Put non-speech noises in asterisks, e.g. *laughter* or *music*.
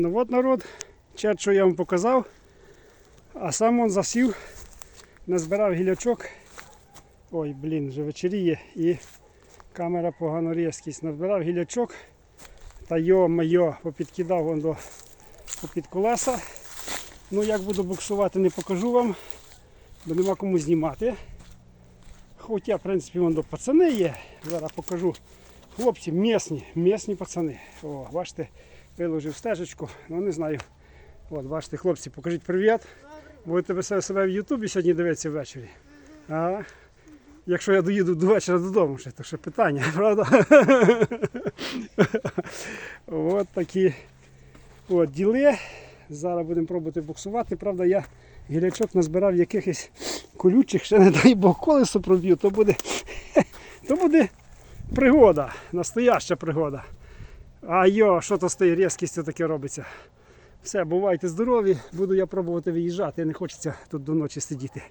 Ну от народ, чат, що я вам показав, а сам он засів, назбирав гілячок. Ой, блін, вже вечеріє і камера погано різкість. Назбирав гілячок та йо-майо, попідкидав вон до попід колеса. Ну як буду буксувати, не покажу вам, бо нема кому знімати. Хоча, в принципі, вон до пацани є. Зараз покажу. Хлопці, місні, місні пацани. О, бачите, виложив стежечку, ну не знаю. От, бачите, хлопці, покажіть привіт. Будете себе- в Ютубі сьогодні дивитися ввечері. А? Якщо я доїду до вечора додому, ще, то ще питання, *laughs* правда? От такі от діли. Зараз будемо пробувати буксувати. Правда, я гілячок назбирав якихось колючих, ще не дай Бог колесо проб'ю, то буде, *laughs* то буде пригода, настояща пригода. А йо, що то з тією різкістю таке робиться? Все, бувайте здорові, буду я пробувати виїжджати, не хочеться тут до ночі сидіти.